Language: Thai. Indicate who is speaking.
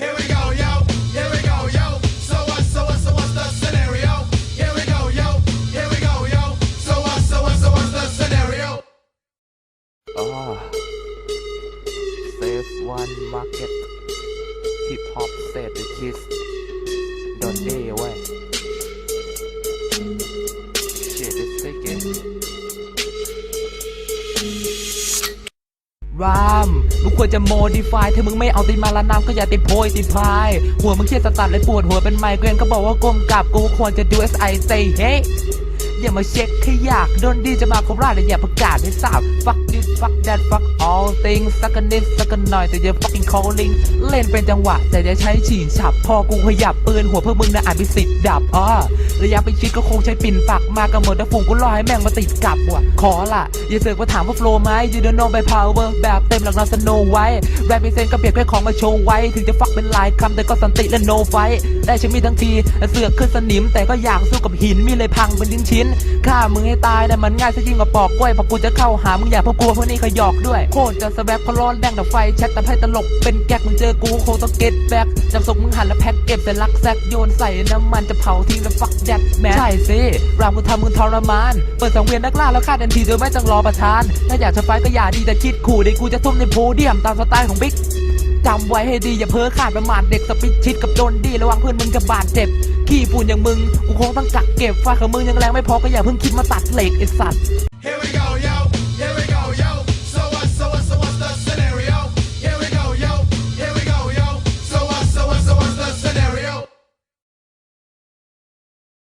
Speaker 1: Here we go, yo. Here we go, yo. So what? So what? So what's the scenario? Here we go, yo. Here we go, yo. So what? So what? So what's the scenario? Ah, save one market. Hip hop said the kiss. Day away. Shit is taking. รามมึงควรจะโมดิฟายถ้ามึงไม่เอาตีนมาละน้ำก็อย่าติดโพยติดพาย หัวมึงเครียดสตัดเลยปวดหัวเป็นไมเกรนก็บอกว่ากลมกลับกูควรจะดู S I say hey อย่ามาเช็คแค่อยากโดนดีจะมาโคราชแต่อย่าประกาศให้ทราบ fuck this fuck that fuck all things สักกันนิดสักกันหน่อยแต่อย่า fucking calling เล่นเป็นจังหวะ แต่จะใช้ฉี่ฉับ พอกูขยับปืนหัวเพวกมึงนะอาจมีสิทธิ์ดับอ้อระยะไปชิดก็คงใช้ปิ่นปักมากันหมดแต่ฝูงกูรอให้แม่งมาติดกลับว่ะขอละอย่าเสือกมาถามว่าโฟล์ไหมยืนโนไปพาวเวอร์แบบเต็มหลักนอสโนไว้แรปเซนก็เปียบแค่ของมาโชว์ไว้ ถึงจะฟักเป็นลายคำแต่ก็สันติและโนไฟได้ฉันมีทั้งทีเสือกขึ้นสนิมแต่ก็อยากสู้กับหินมีเลยพังเป็นชิ้นฆ่ามึงให้ตายนะมันง่ายซะยิ่งกว่าปอกกล้วยพอกูจะเข้าหามึงอย่าเพราะกลัวพวกนี้ขาหยอกด้วยโคตรจะสแวบพอร้อนแดงดับไฟแชทแต่ให้ตลกเป็นแก๊กมึงเจอกูคงต้องเก็ตแบ็กจับศพมึงหันแล้วแพ็กเก็บแต่ลักแซกโยนใส่น้ำมันจะเผาทิ้งแล้วฟักแดดแมนใช่สิรามกูทำมึงทรมาน เปิดสังเวียนนักล่าแล้วฆ่าทันทีโดยไม่ต้องรอประธาน ถ้าอยากจะไฟก็อย่าดีแต่คิดขู่เดี๋ยวกูจะทุ่มในโพเดียมตามสไตล์ของบิ๊ก จำไว้ให้ดีอย่าเพ้อขาดประมาทเด็กสปิดชิดกับโดนดีระวังเพื่อนมึงจะบาดเจ็บขี้ฝุ่นอย่างมึงกูคงต้องกักเก็บฟาของมึงยังแรงไม่พอก็อย่าเพิ่งคิดมาตัดเหล็กไอสัตว์